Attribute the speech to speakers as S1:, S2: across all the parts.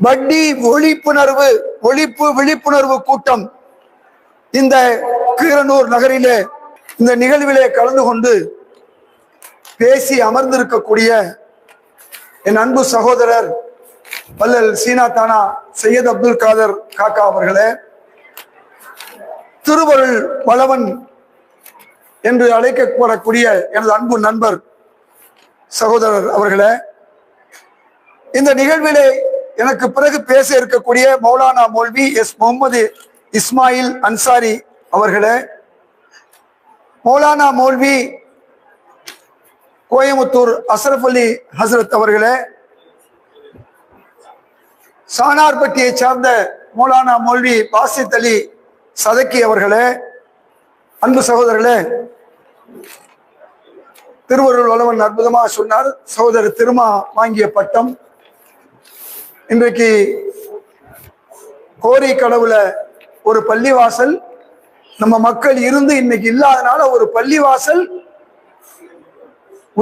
S1: வட்டி ஒழிப்புணர்வு ஒழிப்பு விழிப்புணர்வு கூட்டம் இந்த கீரனூர் நகரிலே இந்த நிகழ்விலே கலந்து கொண்டு பேசி அமர்ந்திருக்கக்கூடிய என் அன்பு சகோதரர் வல்லல் சீனா தானா சையத் அப்துல் காதர் காக்கா அவர்களே திருவருள் வளவன் என்று அழைக்கப்படக்கூடிய எனது அன்பு நண்பர் சகோதரர் அவர்களே இந்த நிகழ்விலே எனக்கு பிறகு பேச இருக்கக்கூடிய மௌலானா மௌல்வி எஸ் முகமது இஸ்மாயில் அன்சாரி அவர்களே மௌலானா மௌல்வி கோயமுத்தூர் அசரப் அலி ஹசரத் அவர்களே சானார்பட்டியை சார்ந்த மௌலானா மௌல்வி பாசித் அலி சதக்கி அவர்களே அன்பு சகோதரர்களே திருவருள் வளவன் அற்புதமாக சொன்னார். சகோதரர் திருமா வாங்கிய பட்டம் இன்றைக்கு கோரி கடவுல ஒரு பள்ளிவாசல் நம்ம மக்கள் இருந்து இன்னைக்கு இல்லாதனால ஒரு பள்ளிவாசல்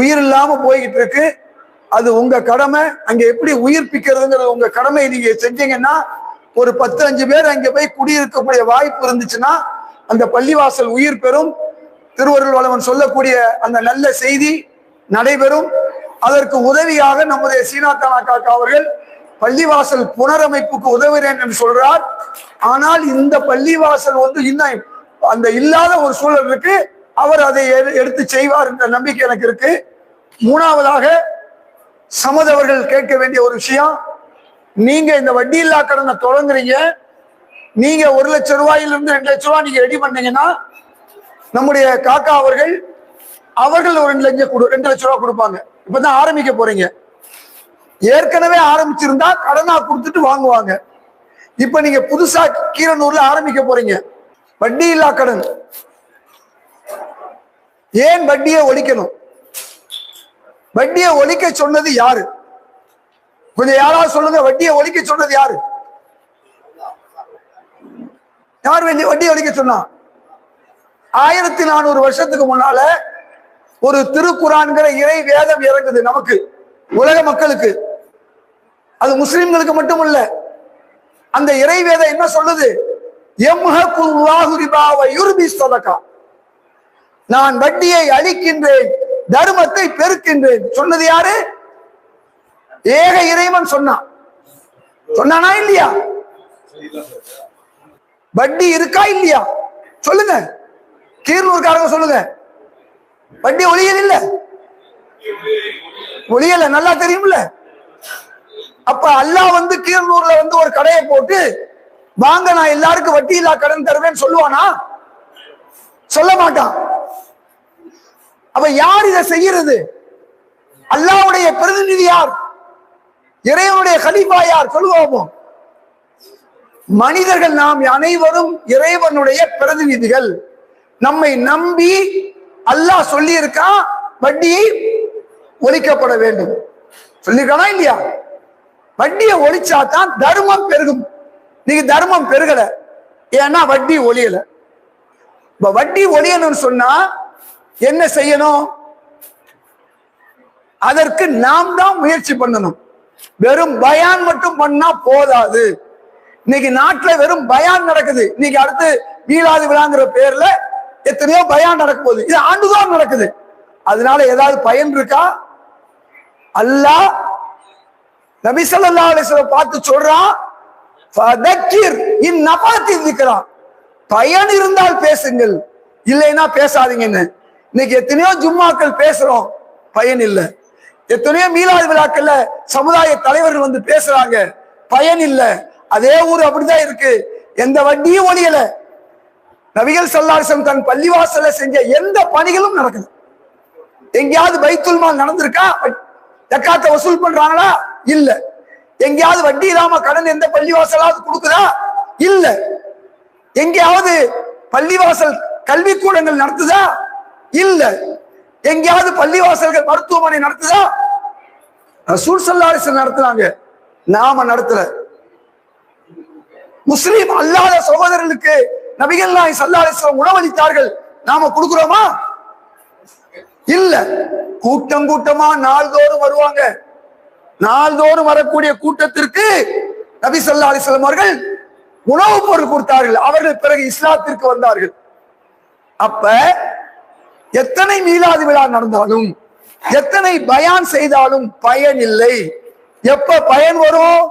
S1: உயிர் இல்லாம போய்கிட்டு இருக்கு. அது உங்க கடமை. அங்க எப்படி உயிர்ப்பிக்கிறதுங்கிறது உங்க கடமை நீங்க செஞ்சீங்கன்னா ஒரு பத்து அஞ்சு பேர் அங்க போய் குடியிருக்கக்கூடிய வாய்ப்பு இருந்துச்சுன்னா அந்த பள்ளிவாசல் உயிர் பெறும். திருவருள் வளவன் சொல்லக்கூடிய அந்த நல்ல செய்தி நடைபெறும். அதற்கு உதவியாக நம்முடைய சீனா காக்கா அவர்கள் பள்ளிவாசல் புனரமைப்புக்கு உதவுகிறேன் என்று சொல்றார். ஆனால் இந்த பள்ளிவாசல் வந்து இன்னும் அந்த இல்லாத ஒரு சூழல் இருக்கு. அவர் அதை எடுத்து செய்வார் என்ற நம்பிக்கை எனக்கு இருக்கு. மூணாவதாக சமத் அவர்கள் கேட்க வேண்டிய ஒரு விஷயம். நீங்க இந்த வட்டி இல்லா கடனை தொடங்குறீங்க. நீங்க ஒரு லட்சம் ரூபாயிலிருந்து ரெண்டு லட்சம் ரூபாய் நீங்க ரெடி பண்ணீங்கன்னா நம்முடைய காக்கா அவர்கள் அவர்கள் ஒரு ரெண்டு லட்சம் கொடு ரெண்டு லட்சம் ரூபாய் கொடுப்பாங்க. இப்பதான் ஆரம்பிக்க போறீங்க. ஏற்கனவே ஆரம்பிச்சிருந்தா கடனா கொடுத்துட்டு வாங்குவாங்க. இப்ப நீங்க புதுசா கீரனூர்ல ஆரம்பிக்க போறீங்க. வட்டி இல்லா கடன். ஏன் வட்டியை ஒழிக்கணும்? வட்டியை ஒழிக்க சொன்னது யாரு? கொஞ்சம் யாராவது சொல்லுங்க வட்டியை ஒழிக்க சொன்னது யாரு? யார் வண்டி வட்டியை ஒழிக்க சொன்னா? ஆயிரத்தி நானூறு வருஷத்துக்கு முன்னால ஒரு திருக்குறான்கிற இறை வேதம் இறங்குது நமக்கு உலக மக்களுக்கு. அது முஸ்லிம்களுக்கு மட்டும் இல்ல அந்த இறைவேதம் என்ன சொல்லுது? நான் வட்டியை அழிக்கின்றேன் தர்மத்தை பெருக்கின்றேன். சொன்னது யாரு? ஏக இறைவன் சொன்னான் சொன்னானா இல்லையா? வட்டி இருக்கா இல்லையா? சொல்லுங்க. கீர்னூர்காரங்க சொல்லுங்க. வட்டி ஒளியல் இல்ல? ஒளியல நல்லா தெரியும்ல? அப்ப அல்லாஹ் வந்து கீரனூர்ல வந்து ஒரு கடையை போட்டு வாங்க நான் எல்லாருக்கும் வட்டி இல்லா கடன் தருவேன்னு சொல்லுவானா? சொல்ல மாட்டான். அப்ப யார் இதை செய்யறது? அல்லாஹ்வுடைய பிரதிநிதி யார்? இறைவனுடைய கலிபா யார்? சொல்லுவோமோ மனிதர்கள் நாம் அனைவரும் இறைவனுடைய பிரதிநிதிகள். நம்மை நம்பி அல்லாஹ் சொல்லி இருக்கான் வட்டியை ஒழிக்கப்பட வேண்டும். சொல்லியிருக்கானா இல்லையா? வட்டியை ஒழிச்சா தான் தர்மம் பெருகும். நீங்க தர்மம் பெருகல. ஏன்னா வட்டி ஒழியல. இப்ப வட்டி ஒழியணும்னு சொன்னா என்ன செய்யணும்? அதற்கு நாம் தான் முயற்சி பண்ணணும். வெறும் பயான் மட்டும் பண்ணா போதாது. இன்னைக்கு நாட்டுல வெறும் பயான் நடக்குது. இன்னைக்கு அடுத்து மீளாது விழாங்கிற பேர்ல எத்தனையோ பயான் நடக்க போகுது. இது ஆண்டுதான் நடக்குது. அதனால ஏதாவது பயன் இருக்கா? அல்லாஹ் நபி ஸல்லல்லாஹு பார்த்து சொல்றான் இன் நபாத்தி இருக்கிறான் பயன் இருந்தால் பேசுங்கள் இல்லைன்னா பேசாதீங்கன்னு. இன்னைக்கு எத்தனையோ ஜும்மாக்கள் பேசுறோம் பயன் இல்லை. எத்தனையோ மீலாது விழாக்கள்ல சமுதாய தலைவர்கள் வந்து பேசுறாங்க பயன் இல்லை. அதே ஊர் அப்படிதான் இருக்கு. எந்த வட்டியும் ஒழியல. நபிகள் சல்லாசம் தன் பள்ளிவாசல செஞ்ச எந்த பணிகளும் நடக்குது. எங்கேயாவது பைத்துல்மால் நடந்திருக்கா? ஜக்காத்தை வசூல் பண்றாங்களா? இல்ல. எங்கேயாவது வட்டி இல்லாம கடன் எந்த பள்ளிவாசலாவது கொடுக்குதா? இல்ல. எங்கேயாவது பள்ளிவாசல் கல்விக்கூடங்கள் நடத்துதா? இல்ல. எங்கேயாவது பள்ளிவாசல்கள் மருத்துவமனை நடத்துதா? ரசூல் சல்லாரிசல் நடத்துனாங்க. நாம நடத்தல. முஸ்லீம் அல்லாத சகோதரர்களுக்கு நபிகள் நாய் சல்லாரிசன் உணவளித்தார்கள். நாம கொடுக்கிறோமா? இல்ல. கூட்டம் கூட்டமா நாள்தோறும் வருவாங்க. நாள்தோறும் வரக்கூடிய கூட்டத்திற்கு நபி சொல்லா அலைஹி அவர்கள் உணவுப் பொருள் கொடுத்தார்கள். அவர்கள் பிறகு இஸ்லாத்திற்கு வந்தார்கள். அப்ப எத்தனை மீலாது விழா நடந்தாலும் எத்தனை பயான் செய்தாலும் பயன் இல்லை. எப்ப பயன் வரும்?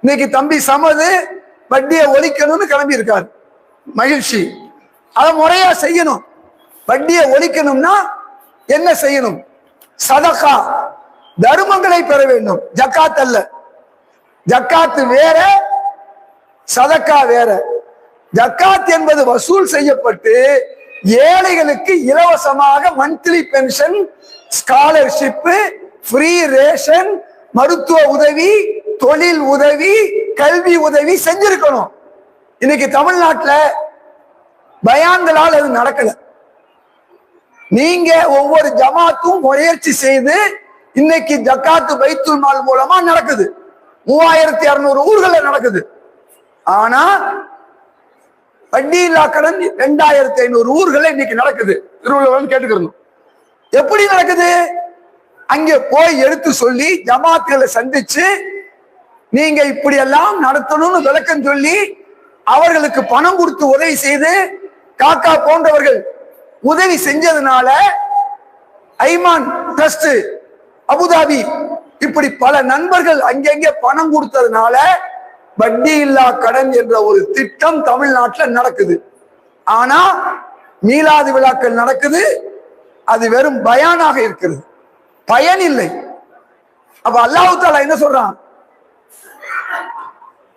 S1: இன்னைக்கு தம்பி சமது வட்டியை ஒழிக்கணும்னு கிளம்பி இருக்கார் மகிழ்ச்சி. அதை முறையா செய்யணும். வட்டியை ஒழிக்கணும்னா என்ன செய்யணும்? சதகா தர்மங்களை பெற வேண்டும். ஜக்காத் அல்ல. ஜக்காத்து வேற சதக்கா வேற. ஜக்காத் என்பது வசூல் செய்யப்பட்டு ஏழைகளுக்கு இலவசமாக monthly pension scholarship free ration மருத்துவ உதவி தொழில் உதவி கல்வி உதவி செஞ்சிருக்கணும். இன்னைக்கு தமிழ்நாட்டில் பயான்களால் அது நடக்கலை. நீங்க ஒவ்வொரு ஜமாத்தும் முயற்சி செய்து இன்னைக்கு ஜக்காத்து பைத்துல் மால் மூலமா நடக்குது. மூவாயிரத்தி அறுநூறு ஊர்கள்ல நடக்குது. ஆனா வட்டி இல்லா கடன் ரெண்டாயிரத்தி ஐநூறு ஊர்கள்ல இன்னைக்கு நடக்குது. திருவள்ளுவர் கேட்டுக்கிறோம் எப்படி நடக்குது? அங்கே போய் எடுத்து சொல்லி ஜமாத்துகளை சந்திச்சு நீங்க இப்படி எல்லாம் நடத்தணும்னு விளக்கம் சொல்லி அவர்களுக்கு பணம் கொடுத்து உதவி செய்து காக்கா போன்றவர்கள் உதவி செஞ்சதுனால ஐமான் ட்ரஸ்ட் அபுதாபி இப்படி பல நண்பர்கள் அங்கங்கே பணம் கொடுத்ததுனால வட்டி இல்லா கடன் என்ற ஒரு திட்டம் தமிழ்நாட்டில் நடக்குது. ஆனா மீலாது விழாக்கள் நடக்குது. அது வெறும் பயானாக இருக்கிறது. பயன் இல்லை. அப்ப அல்லாஹு தாலா என்ன சொல்றான்?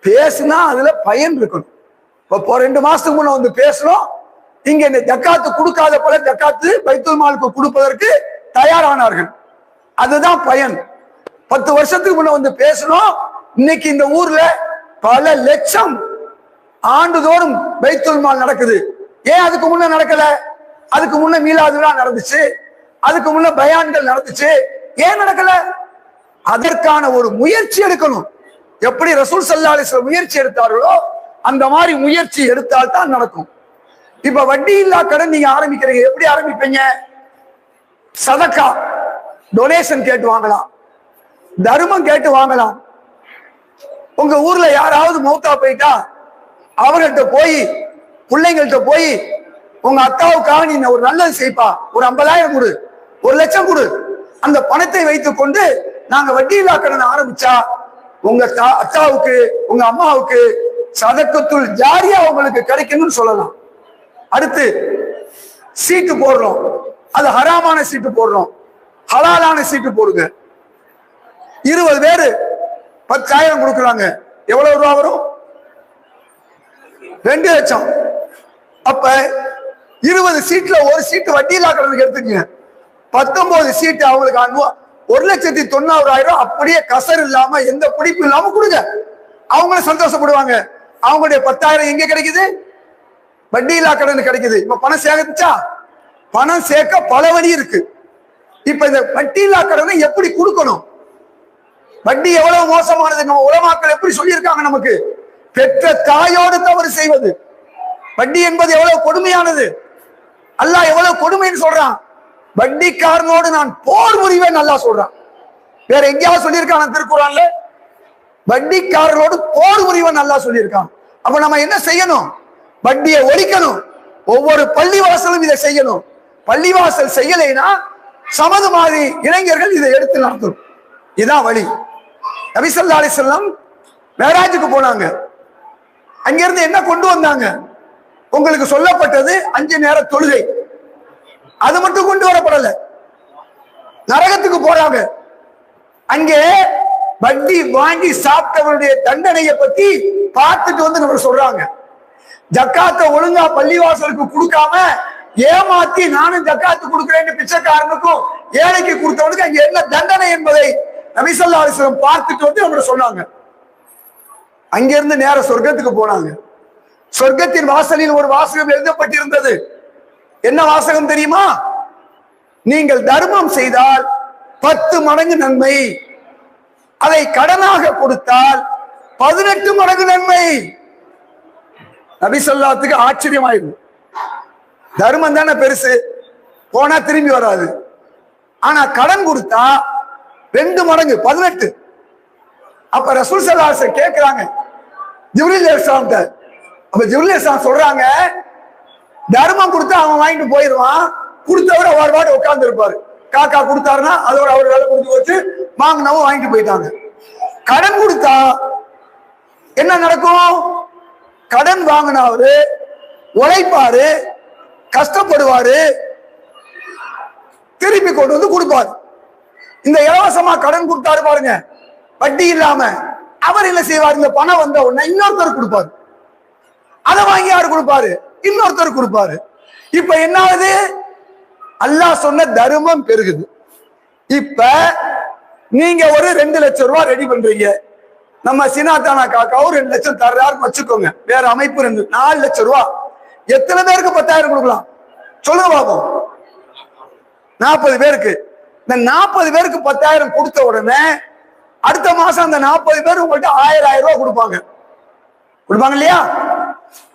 S1: பேசுனா அதுல பயன் இருக்கணும். இப்போ ரெண்டு மாசத்துக்கு முன்ன வந்து பேசணும் இங்க இந்த ஜக்காத்து கொடுக்காத போல ஜக்காத்து பைத்துல் மாலுக்கு கொடுப்பதற்கு தயாரானார்கள். அதுதான் பயன். பத்து வருஷத்துக்கு முன்ன வந்து பேசணும் இன்னைக்கு இந்த ஊர்ல பல லட்சம் ஆண்டுதோறும் பைத்துல் மால் நடக்குது. ஏன் அதுக்கு முன்ன நடக்கல? அதுக்கு முன்ன மீலாது விழா நடந்துச்சு. அதுக்கு முன்ன பயான்கள் நடந்துச்சு. ஏன் நடக்கல? அதற்கான ஒரு முயற்சி எடுக்கணும். எப்படி ரசூல் சல்லா முயற்சி எடுத்தார்களோ அந்த மாதிரி முயற்சி எடுத்தால் தான் நடக்கும். இப்ப வட்டி இல்லா கடன் நீங்க ஆரம்பிக்கிறீங்க. எப்படி ஆரம்பிப்பீங்க? சதக்கா. டொனேஷன் கேட்டு வாங்கலாம். தர்மம் கேட்டு வாங்கலாம். உங்க ஊர்ல யாராவது மௌத்தா போயிட்டா அவர்கள்ட்ட போய் பிள்ளைங்கள்ட்ட போய் உங்க அக்காவுக்காக நீ ஒரு நல்லது செய்ப்பா. ஒரு ஐம்பதாயிரம் கொடு. ஒரு லட்சம் கொடு. அந்த பணத்தை வைத்துக் கொண்டு நாங்க வட்டி இல்லா கடன் ஆரம்பிச்சா உங்க தா- அக்காவுக்கு உங்க அம்மாவுக்கு சதக்கத்துள் ஜாரியா உங்களுக்கு கிடைக்கணும்னு சொல்லலாம். அடுத்து சீட்டு போடுறோம். அது ஹராமான சீட்டு போடுறோம். ஹலாலான சீட்டு போடுங்க. இருபது பேரு பத்தாயிரம் கொடுக்குறாங்க. எவ்வளவு ரூபா வரும்? ரெண்டு லட்சம். அப்ப இருபது சீட்ல ஒரு சீட்டு வட்டியில்லா கடனுக்கு எடுத்துக்கங்க. பத்தொன்பது சீட்டு அவங்களுக்கு அனுபவம் ஒரு லட்சத்தி தொண்ணூறாயிரம் அப்படியே கசர் இல்லாம எந்த பிடிப்பு இல்லாம கொடுங்க. அவங்களும் சந்தோஷப்படுவாங்க. அவங்களுடைய பத்தாயிரம் எங்க கிடைக்குது? வட்டியில்லா கடன் கிடைக்குது. இப்ப பணம் சேகரிச்சா? பணம் சேர்க்க பல வழி இருக்கு. இப்ப இந்த வட்டியில்லா கடனை எப்படி கொடுக்கணும்? வட்டி எவ்வளவு மோசமானது? நம்ம உலமாக்கள் எப்படி சொல்லியிருக்காங்க நமக்கு? பெற்ற தாயோடு தவறு செய்வது. வட்டி என்பது எவ்வளவு கொடுமையானது? அல்லா எவ்வளவு கொடுமைன்னு சொல்றான். வட்டிக்காரனோடு நான் போர் புரிவேன் நல்லா சொல்றான். வேற எங்கேயாவது சொல்லியிருக்கான் திருக்குறான்ல? வட்டிக்காரர்களோடு போர் புரிவேன் நல்லா சொல்லியிருக்கான். அப்ப நம்ம என்ன செய்யணும்? வட்டியை ஒழிக்கணும். ஒவ்வொரு பள்ளிவாசலும் இதை செய்யணும். பள்ளிவாசல் செய்யலைன்னா சமது மாதிரி இளைஞர்கள் இதை எடுத்து நடத்தணும். இதான் வழி. நபிசல்லா அலிசல்லாம் மேராஜுக்கு போனாங்க. அங்கிருந்து என்ன கொண்டு வந்தாங்க? உங்களுக்கு சொல்லப்பட்டது அஞ்சு நேர தொழுகை. அது மட்டும் கொண்டு வரப்படல. நரகத்துக்கு போறாங்க. அங்கே வட்டி வாங்கி சாப்பிட்டவருடைய தண்டனையை பத்தி பார்த்துட்டு வந்து நம்ம சொல்றாங்க. ஜக்காத்தை ஒழுங்கா பள்ளிவாசலுக்கு கொடுக்காம ஏமாத்தி நானும் ஜக்காத்து கொடுக்குறேன்னு பிச்சைக்காரனுக்கும் ஏழைக்கு கொடுத்தவனுக்கு அங்க என்ன தண்டனை என்பதை நபிசல்லா அலிஸ்லம் பார்த்துட்டு வந்து அவங்க சொன்னாங்க. அங்கிருந்து நேர சொர்க்கத்துக்கு போனாங்க. சொர்க்கத்தின் வாசலில் ஒரு வாசகம் எழுதப்பட்டிருந்தது. என்ன வாசகம் தெரியுமா? நீங்கள் தர்மம் செய்தால் பத்து மடங்கு நன்மை. அதை கடனாக கொடுத்தால் பதினெட்டு மடங்கு நன்மை. நபிசல்லாத்துக்கு சொல்லாத்துக்கு தர்மம் தானே பெருசு. போனா திரும்பி வராது. ஆனா கடன் கொடுத்தா ரெண்டு மடங்கு பதினெட்டு. அப்ப ரசூல் சல்லாச கேக்குறாங்க. ஜிப்ரில் இஸ்லாம்கிட்ட அப்ப ஜிப்ரில் இஸ்லாம் சொல்றாங்க தர்மம் கொடுத்தா அவன் வாங்கிட்டு போயிடுவான். கொடுத்தவர் அவர் பாட்டு உட்கார்ந்து இருப்பாரு காக்கா கொடுத்தாருன்னா அதோட அவர் வேலை கொடுத்து வச்சு வாங்கினவும் வாங்கிட்டு போயிட்டாங்க. கடன் கொடுத்தா என்ன நடக்கும்? கடன் வாங்கினவரு உழைப்பாரு கஷ்டப்படுவாரு திருப்பி கொண்டு வந்து கொடுப்பாரு. இந்த இலவசமா கடன் கொடுத்தாரு பாருங்க. வட்டி இல்லாம அவர் என்ன செய்வார்? இந்த பணம் வந்த உடனே இன்னொருத்தர் கொடுப்பாரு. அதை வாங்கி யாரு கொடுப்பாரு? இன்னொருத்தர் கொடுப்பாரு. இப்ப என்ன ஆகுது அல்லாஹ் சொன்ன தர்மம் பெருகுது. இப்ப நீங்க ஒரு ரெண்டு லட்சம் ரூபாய் ரெடி பண்றீங்க. நம்ம சினாத்தானா காக்காவும் ரெண்டு லட்சம் தர்றாருன்னு வச்சுக்கோங்க. வேற அமைப்பு ரெண்டு நாலு லட்சம் ரூபா. எத்தனை பேருக்கு பத்தாயிரம் கொடுக்கலாம்? சொல்லுங்க பாப்போம். நாற்பது பேருக்கு. இந்த நாற்பது பேருக்கு பத்தாயிரம் கொடுத்த உடனே அடுத்த மாசம் அந்த நாற்பது பேர் உங்கள்கிட்ட ஆயிரம் ஆயிரம் ரூபாய் கொடுப்பாங்க. கொடுப்பாங்க இல்லையா?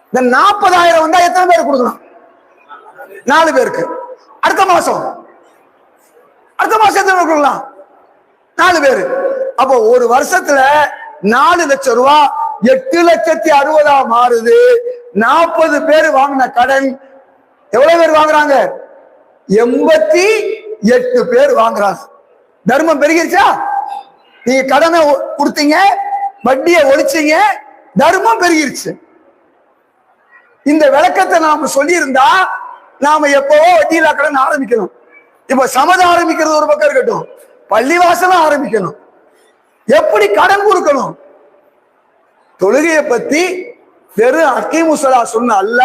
S1: இந்த நாற்பதாயிரம் வந்தா எத்தனை பேர் கொடுக்கலாம்? நாலு பேருக்கு. அடுத்த மாசம். அடுத்த மாசம் எத்தனை பேர் கொடுக்கலாம்? நாலு பேரு. அப்போ ஒரு வருஷத்துல நாலு லட்சம் ரூபா எட்டு லட்சத்தி அறுபதா மாறுது. நாற்பது பேர் வாங்கின கடன் எவ்வளவு பேர் வாங்குறாங்க? எண்பத்தி எட்டு பேர் வாங்குறாங்க. தர்மம் பெருகிருச்சா? நீங்க கடனை கொடுத்தீங்க வட்டியை ஒழிச்சீங்க தர்மம் பெருகிருச்சு. இந்த விளக்கத்தை நாம சொல்லியிருந்தா நாம எப்பவோ வட்டியில்லா கடன் ஆரம்பிக்கணும். இப்ப சமதம் ஆரம்பிக்கிறது ஒரு பக்கம் இருக்கட்டும். பள்ளிவாசலும் ஆரம்பிக்கணும். எப்படி கடன் கொடுக்கணும்? தொழுகையை பத்தி வெறும் அக்கீமுசலா சொன்ன அல்ல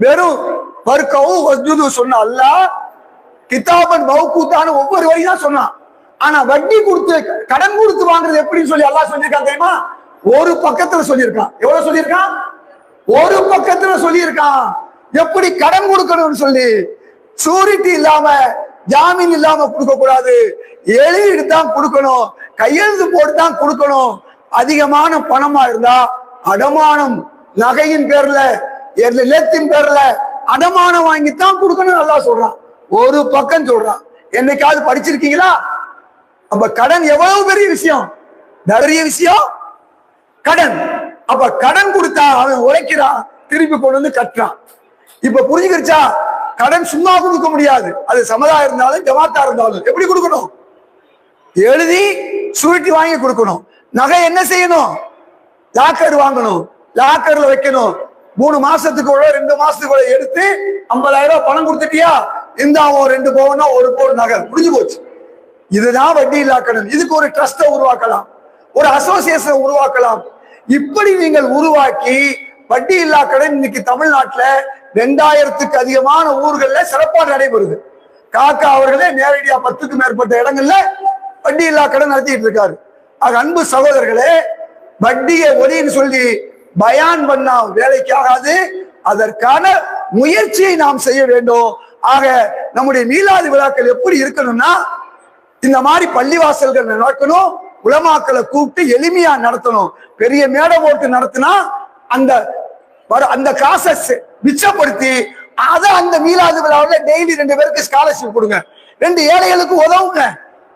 S1: வெறும் வர்க்கவும் வஸ்ஜுது சொன்ன அல்ல கிதாபன் மௌகூத்தான ஒவ்வொரு வரி தான் சொன்னான் ஆனா வட்டி கொடுத்து கடன் கொடுத்து வாங்குறது எப்படின்னு சொல்லி அல்லா சொல்லியிருக்கான் தெரியுமா? ஒரு பக்கத்துல சொல்லியிருக்கான். எவ்வளவு சொல்லியிருக்கான்? ஒரு பக்கத்துல சொல்லியிருக்கான். எப்படி கடன் கொடுக்கணும்னு சொல்லி சூரிட்டி இல்லாம ஜாமீன் இல்லாம கொடுக்க கூடாது. எழுதிட்டு தான் கொடுக்கணும். கையெழுத்து போட்டு தான் கொடுக்கணும். அதிகமான பணமா இருந்தா அடமானம் நகையின் பேர்ல நிலத்தின் பேர்ல அடமானம் வாங்கித்தான் கொடுக்கணும் நல்லா சொல்றான். ஒரு பக்கம் சொல்றான். என்னைக்காவது படிச்சிருக்கீங்களா? அப்ப கடன் எவ்வளவு பெரிய விஷயம்? நிறைய விஷயம். கடன். அப்ப கடன் கொடுத்தா அவன் உழைக்கிறான் திருப்பி கொண்டு வந்து கட்டுறான். இப்ப புரிஞ்சுக்கிடுச்சா கடன் சும்மா கொடுக்க முடியாது. அது சமதா இருந்தாலும் ஜமாத்தா இருந்தாலும். எப்படி கொடுக்கணும்? எழுதி சுருட்டி வாங்கி கொடுக்கணும். நகை என்ன செய்யணும்? லாக்கர் வாங்கணும். லாக்கர்ல வைக்கணும். மூணு மாசத்துக்கு கூட ரெண்டு மாசத்துக்கு எடுத்து ஐம்பதாயிரம் ரூபாய் பணம் கொடுத்துட்டியா? இந்த அவன் ரெண்டு பவுனா ஒரு பவுன் நகை. முடிஞ்சு போச்சு. இதுதான் வட்டி இல்லா கடன். இதுக்கு ஒரு ட்ரஸ்ட உருவாக்கலாம். ஒரு அசோசியேஷன் உருவாக்கலாம். இப்படி நீங்கள் உருவாக்கி வட்டி இல்லா கடன் இன்னைக்கு தமிழ்நாட்டுல ரெண்டாயிரத்துக்கு அதிகமான ஊர்கள்ல சிறப்பா நடைபெறுது. காக்கா அவர்களே நேரடியா பத்துக்கு மேற்பட்ட இடங்கள்ல வட்டி இல்லா கடன் நடத்திட்டு இருக்காரு. ஆக அன்பு சகோதரர்களே வட்டியை ஒலின்னு சொல்லி பயான் பண்ணா வேலைக்கு ஆகாது. அதற்கான முயற்சியை நாம் செய்ய வேண்டும். ஆக நம்முடைய மீலாதி விழாக்கள் எப்படி இருக்கணும்னா இந்த மாதிரி பள்ளிவாசல்கள் நடக்கணும் உலமாக்களை கூப்பிட்டு எளிமையா நடத்தணும். பெரிய மேடை போட்டு நடத்தினா அந்த வரும். அந்த காசை செ- மிச்சப்படுத்தி அதை அந்த மீளாது விழாவில் டெய்லி ரெண்டு பேருக்கு ஸ்காலர்ஷிப் கொடுங்க. ரெண்டு ஏழைகளுக்கு உதவுங்க.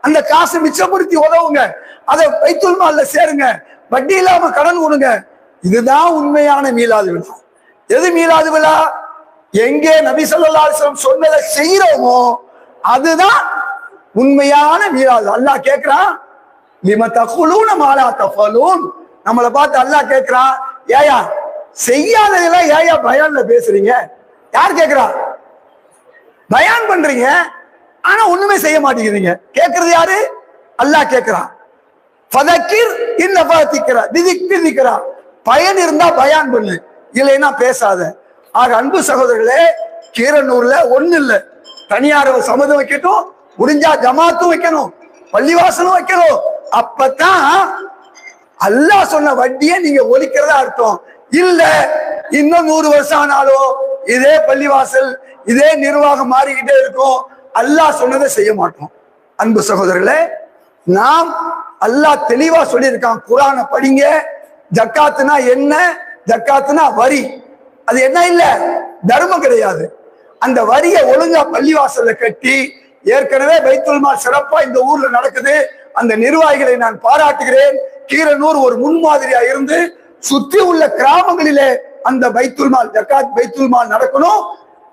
S1: அந்த காசை மிச்சப்படுத்தி உதவுங்க. அதை வைத்துல் மாலில் சேருங்க. வட்டி இல்லாம கடன் கொடுங்க. இதுதான் உண்மையான மீளாது விழா. எது மீலாது விழா? எங்கே நபி ஸல்லல்லாஹு சொன்னதை செய்யறோமோ அதுதான் உண்மையான மீலாது. அல்லாஹ் கேட்கிறான் லிம தகுலூன மாலா தஃபலூன். நம்மளை பார்த்து அல்லாஹ் கேட்கிறான் ஏயா செய்யாததெல்லாம் ஏயா பயான்ல பேசுறீங்க? யார் கேட்கிறா பயான் பண்றீங்க. ஆனா ஒண்ணுமே செய்ய மாட்டேங்கிறீங்க. கேட்கறது யாரு? அல்லாஹ் கேட்கிறான் பதக்கீர் இந்த ஃபதிக்ரா திதிக்கு திக்ரா பயன் இருந்தா பயான் பண்ணு. இல்லைன்னா பேசாத. ஆக அன்பு சகோதரர்களே கீரனூர்ல ஒண்ணு இல்ல. தனியார் சமதம் வைக்கட்டும். முடிஞ்சா ஜமாத்தும் வைக்கணும். பள்ளிவாசலும் வைக்கணும். அப்பதான் அல்லாஹ் சொன்ன வட்டியை நீங்க ஒழிக்கிறதா அர்த்தம். இல்ல இன்னும் நூறு வருஷம் ஆனாலும் இதே பள்ளிவாசல் இதே நிர்வாகம் மாறிக்கிட்டே இருக்கும். அல்லாஹ் சொன்னதை செய்ய மாட்டோம். அன்பு சகோதரர்களே நாம் அல்லாஹ் தெளிவா சொல்லியிருக்கான். குரான படிங்க ஜக்காத்துனா என்ன ஜக்காத்துனா வரி. அது என்ன இல்ல தர்மம் கிடையாது. அந்த வரியை ஒழுங்கா பள்ளிவாசல்ல கட்டி ஏற்கனவே பைத்துல் சிறப்பா இந்த ஊர்ல நடக்குது. அந்த நிர்வாகிகளை நான் பாராட்டுகிறேன். கீரனூர் ஒரு முன்மாதிரியா இருந்து சுத்தி உள்ள கிராமங்களிலே அந்த பைத்துல்மால் ஜக்காத் பைத்துல்மால் நடக்கணும்.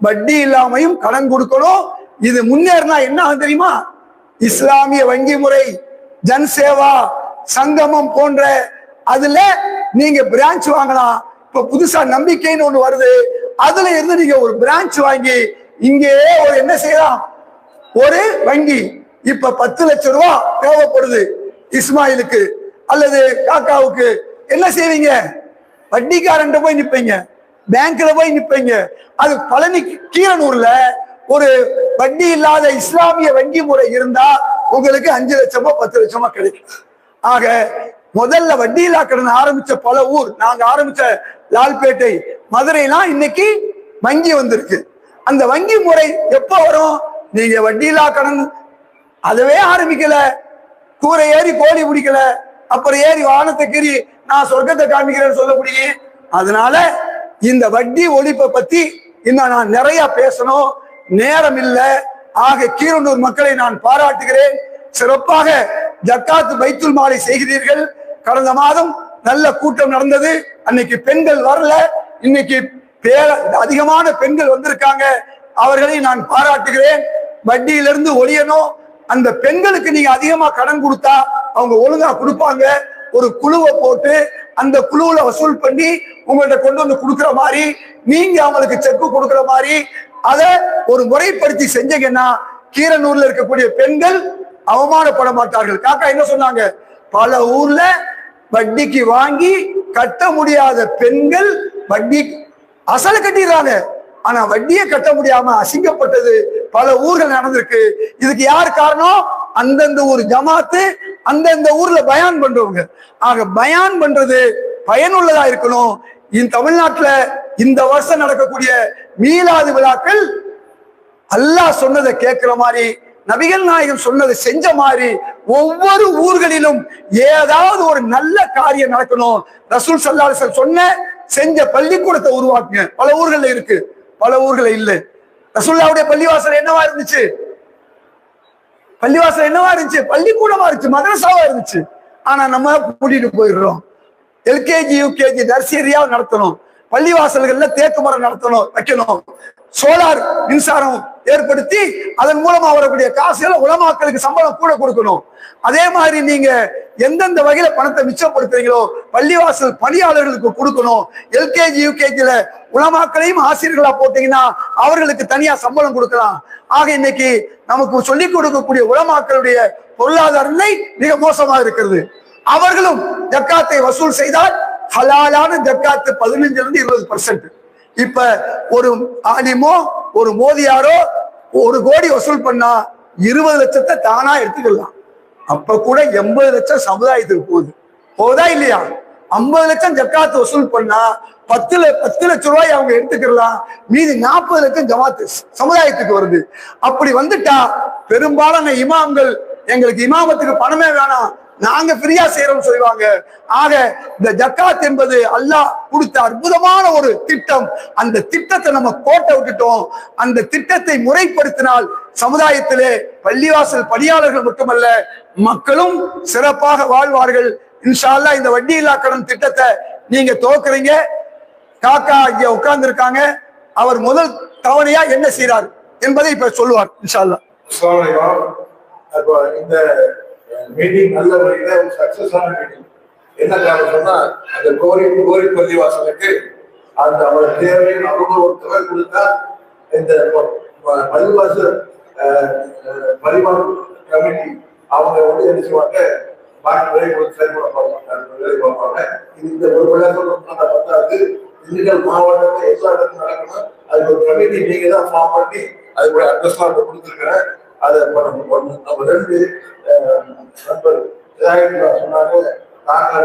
S1: வட்டி இல்லாமையும் கடன் கொடுக்கணும். இது முன்னேறினா என்ன ஆகும் தெரியுமா? இஸ்லாமிய வங்கி முறை ஜன் சேவா சங்கமம் போன்ற அதுல நீங்க பிரான்ச் வாங்கலாம் இப்ப புதுசா நம்பிக்கைன்னு ஒண்ணு வருது. அதுல இருந்து நீங்க ஒரு பிரான்ச் வாங்கி இங்கேயே ஒரு என்ன செய்யலாம்? ஒரு வங்கி. இப்ப பத்து லட்சம் ரூபாய் தேவைப்படுது இஸ்மாயிலுக்கு அல்லது காக்காவுக்கு. என்ன செய்வீங்க? வட்டிக்காரன் போய் நிப்பீங்க. பேங்க்ல போய் நிப்பீங்க. அது பழனி கீரனூர்ல ஒரு வட்டி இல்லாத இஸ்லாமிய வங்கி முறை இருந்தா உங்களுக்கு அஞ்சு லட்சமோ பத்து லட்சமோ கிடைக்கும். ஆக முதல்ல வட்டி இல்லா கடன் ஆரம்பிச்ச பல ஊர் நாங்க ஆரம்பிச்ச லால்பேட்டை மதுரைலாம் இன்னைக்கு வங்கி வந்திருக்கு. அந்த வங்கி முறை எப்ப வரும்? நீங்க வட்டி இல்லா கடன் அதுவே ஆரம்பிக்கல. கூரை ஏறி கோழி பிடிக்கல. அப்புறம் ஏறி வானத்தை கீறி நான் சொர்க்கத்தை காமிக்கிறேன்னு சொல்ல முடியும் அதனால இந்த வட்டி ஒழிப்பை பத்தி இன்னும் நான் நிறைய பேசணும். நேரம் இல்லை. ஆக கீரனூர் மக்களை நான் பாராட்டுகிறேன். சிறப்பாக ஜக்காத்து பைத்துல் மாலை செய்கிறீர்கள். கடந்த மாதம் நல்ல கூட்டம் நடந்தது. அன்னைக்கு பெண்கள் வரல. இன்னைக்கு பேர அதிகமான பெண்கள் வந்திருக்காங்க. அவர்களை நான் பாராட்டுகிறேன். வட்டியிலிருந்து ஒளியணும் அந்த பெண்களுக்கு நீங்க அதிகமா கடன் கொடுத்தா அவங்க ஒழுங்கா கொடுப்பாங்க. ஒரு குழுவை போட்டு அந்த குழுவுல வசூல் பண்ணி உங்கள்ட்ட கொண்டு வந்து கொடுக்குற மாதிரி நீங்க அவங்களுக்கு செக்கு கொடுக்குற மாதிரி அதை ஒரு முறைப்படுத்தி செஞ்சீங்கன்னா கீரனூர்ல இருக்கக்கூடிய பெண்கள் அவமானப்பட மாட்டார்கள். காக்கா என்ன சொன்னாங்க? பல ஊர்ல வட்டிக்கு வாங்கி கட்ட முடியாத பெண்கள் வட்டி அசல கட்டிடுறாங்க. ஆனா வட்டியை கட்ட முடியாம அசிங்கப்பட்டது பல ஊர்கள் நடந்திருக்கு. இதுக்கு யார் காரணம்? அந்தந்த ஊர் ஜமாத்து அந்தந்த ஊர்ல பயான் பண்றவங்க. ஆக பயான் பண்றது பயனுள்ளதா இருக்கணும். இந்த தமிழ்நாட்டுல இந்த வருஷம் நடக்கக்கூடிய மீளாது விழாக்கள் அல்லாஹ் சொன்னதை கேட்கிற மாதிரி நபிகள் நாயகம் சொன்னதை செஞ்ச மாதிரி ஒவ்வொரு ஊர்களிலும் ஏதாவது ஒரு நல்ல காரியம் நடக்கணும். ரசூல் சல்லாஹ் சொன்ன செஞ்ச பள்ளிக்கூடத்தை உருவாக்குங்க. பல ஊர்கள்ல இருக்கு. பல ஊர்களை இல்லை. ரசூல்லாவுடைய பள்ளிவாசல் என்னவா இருந்துச்சு? பள்ளிவாசல் என்னவா இருந்துச்சு? பள்ளிக்கூடமா இருந்துச்சு மதரசாவா இருந்துச்சு. ஆனா நம்ம கூட்டிட்டு போயிடுறோம். எல்கேஜி யூகேஜி நர்சரியா நடத்தணும். பள்ளிவாசல்கள்ல தேக்கு மரம் நடத்தணும் வைக்கணும். சோலார் மின்சாரம் ஏற்படுத்தி அதன் மூலமா வரக்கூடிய காசுகளை உலமாக்களுக்கு சம்பளம் கூட கொடுக்கணும். அதே மாதிரி நீங்க எந்தெந்த வகையில பணத்தை மிச்சப்படுத்துறீங்களோ பள்ளிவாசல் பணியாளர்களுக்கு கொடுக்கணும். எல்கேஜி யூகேஜில உலமாக்களையும் ஆசிரியர்களா போட்டீங்கன்னா அவர்களுக்கு தனியா சம்பளம் கொடுக்கலாம். ஆக இன்னைக்கு நமக்கு சொல்லிக் கொடுக்கக்கூடிய உலமாக்களுடைய பொருளாதார நிலை மிக மோசமா இருக்கிறது. அவர்களும் ஜக்காத்தை வசூல் செய்தால் ஹலாலான ஜக்காத்து பதினஞ்சுல இருந்து இருபது பர்சன்ட் இப்ப ஒரு ஆலிமோ ஒரு மோதியாரோ ஒரு கோடி வசூல் பண்ணா இருபது லட்சத்தை தானா எடுத்துக்கலாம். அப்ப கூட எண்பது லட்சம் சமுதாயத்துக்கு போகுது. போதா இல்லையா? ஐம்பது லட்சம் ஜக்காத்து வசூல் பண்ணா பத்து ல- பத்து லட்சம் ரூபாய் அவங்க எடுத்துக்கலாம். மீதி நாற்பது லட்சம் ஜமாத்து சமுதாயத்துக்கு வருது. அப்படி வந்துட்டா பெரும்பாலான இமாம்கள் எங்களுக்கு இமாமத்துக்கு பணமே வேணாம். நாங்க ஃப்ரீயா செய்யறோம் சொல்லுவாங்க. ஆக இந்த ஜக்காத் என்பது அல்லாஹ் கொடுத்த அற்புதமான ஒரு திட்டம். அந்த திட்டத்தை நம்ம கோட்டை விட்டுட்டோம். அந்த திட்டத்தை முறைப்படுத்தினால் சமுதாயத்திலே பள்ளிவாசல் பணியாளர்கள் மட்டுமல்ல மக்களும் சிறப்பாக வாழ்வார்கள். இன்ஷா அல்லாஹ் இந்த வட்டி இல்லா கடன் திட்டத்தை நீங்க துவக்குறீங்க. காக்கா இங்க உட்கார்ந்து இருக்காங்க அவர் முதல் தவணையா என்ன செய்யறார் என்பதை இப்ப சொல்லுவார் இன்ஷா அல்லாஹ்
S2: இந்த மீட்டிங் நல்ல வழியில ஒரு சக்சஸான மீட்டிங். என்ன காரணம் சொன்னா அந்த கோரி கோரி பள்ளிவாசலுக்கு அந்த அவர் தேவையின் அவங்க ஒரு தொகை கொடுத்தா இந்த பள்ளிவாச பரிமாறு அஹ், கமிட்டி அவங்க வந்து என்ன செய்வாங்க பாக்கி வேலை கொடுத்து செயல்பட பார்ப்பாங்க வேலை பார்ப்பாங்க இது இந்த ஒரு விளையாட்டு பத்தாது திண்டுக்கல் மாவட்டத்தில் எல்லா இடத்துல நடக்கணும். அதுக்கு ஒரு கமிட்டி நீங்க தான் ஃபார்ம் பண்ணி அதுக்கு ஒரு அட்ரஸ்லாம் கொடுத்துருக்கிறேன். அதை இப்ப நம்ம ஒண்ணு நம்ம ரெண்டு நண்பர் சொன்னாங்க நாங்கள்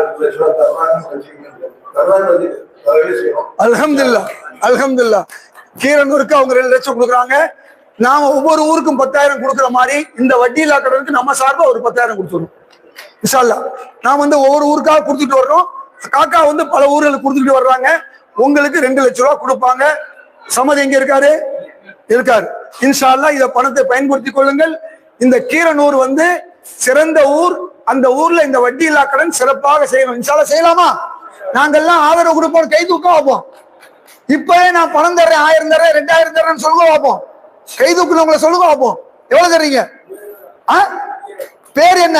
S2: ரெண்டு
S1: கீரனூருக்கு அவங்க ரெண்டு லட்சம் கொடுக்குறாங்க. நாம ஒவ்வொரு ஊருக்கும் பத்தாயிரம் கொடுக்குற மாதிரி இந்த வட்டி இல்லா கடனுக்கு நம்ம சார்பா ஒரு பத்தாயிரம் கொடுத்துடணும். இன்ஷால்லா நான் வந்து ஒவ்வொரு ஊருக்காக கொடுத்துட்டு வர்றோம். காக்கா வந்து பல ஊர்களுக்கு கொடுத்துட்டு வர்றாங்க. உங்களுக்கு ரெண்டு லட்ச ரூபா கொடுப்பாங்க. சமதி எங்க இருக்காரு? இருக்காரு. இன்ஷால்லா அல்லாஹ் இத பணத்தை பயன்படுத்திக் கொள்ளுங்கள். இந்த கீரனூர் வந்து சிறந்த ஊர். அந்த ஊர்ல இந்த வட்டி இல்லா கடன் சிறப்பாக செய்யணும். இன்ஷால்லா செய்யலாமா? நாங்கெல்லாம் ஆதரவு கொடுப்போம். கை தூக்கம் வைப்போம். இப்பவே நான் பணம் தர்றேன் ஆயிரம் தர்றேன் ரெண்டாயிரம் தர்றேன்னு சொல்லுங்க பார்ப்போம் கை தூக்குனவங்களை சொல்லுங்க பார்ப்போம் எவ்வளவு தர்றீங்க? ஆ? பேர் என்ன?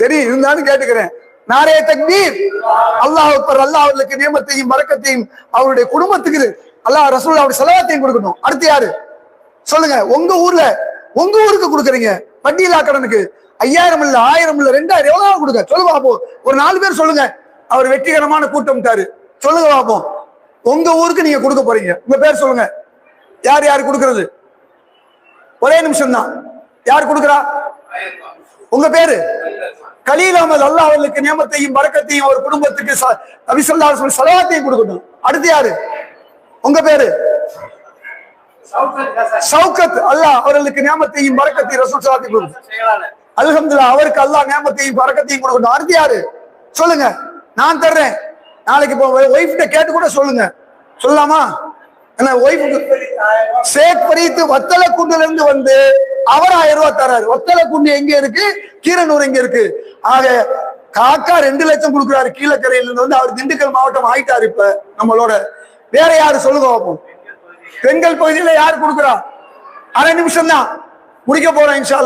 S1: தெரியும் இருந்தாலும் கேட்டுக்கிறேன். நாரே தக்பீர். அல்லாஹ் அல்லாஹ் அவர்களுக்கு நியமத்தையும் மறக்கத்தையும் அவருடைய குடும்பத்துக்கு அல்லாஹ் ரசூல் அவருடைய செலவத்தையும் கொடுக்கணும். அடுத்து யாரு? சொல்லுங்க. உங்க ஊர்ல உங்க ஊருக்கு கொடுக்குறீங்க. வட்டியில்லா கடனுக்கு ஐயாயிரம் இல்ல ஆயிரம் இல்ல ரெண்டாயிரம் எவ்வளவு கொடுங்க. சொல்லுங்க பாப்போம். ஒரு நாலு பேர் சொல்லுங்க. அவர் வெற்றிகரமான கூட்டம் தாரு சொல்லுங்க பாப்போம். உங்க ஊருக்கு நீங்க கொடுக்க போறீங்க. உங்க பேர் சொல்லுங்க. யார் யார் கொடுக்கறது? ஒரே நிமிஷம் தான் யார் கொடுக்குறா? உங்க பேரு? கலீல் அகமது அல்லாஹ் அவர்களுக்கு நியமத்தையும் பறக்கத்தையும் அவர் குடும்பத்துக்கு ச- சலவாத்தையும் கொடுக்கணும். அடுத்து யாரு? உங்க பேரு? சவுகத் அல்லாஹ் அவர்களுக்கு நியமத்தையும் பறக்கத்தையும் ரசூல் சலாத்தையும் கொடுக்கும். அல்ஹம்துலில்லாஹ் அவருக்கு அல்லாஹ் நியமத்தையும் பறக்கத்தையும் கொடுக்கட்டும் அடுத்து யாரு? சொல்லுங்க. நான் தர்றேன். நாளைக்கு இப்போ ஒய்ஃப்ட கேட்டு கூட சொல்லுங்க. சொல்லலாமா? என்ன ஒய்ஃபுக்கு சேக் பரீத்து வத்தல குண்டுல இருந்து வந்து அவர் ஆயிரம் ரூபாய் தர்றாரு. வத்தல குண்டு எங்க இருக்கு? கீரனூர் எங்க இருக்கு. ஆக காக்கா ரெண்டு லட்சம் கொடுக்குறாரு. கீழக்கரையில இருந்து வந்து அவர் திண்டுக்கல் மாவட்டம் ஆயிட்டாரு இப்ப நம்மளோட வேற யாரு சொல்லுங்க பார்ப்போம் பெண்கள் பகுதியில யார் கொடுக்குறா? அரை நிமிஷம் தான் முடிக்க போறோம் இன்ஷா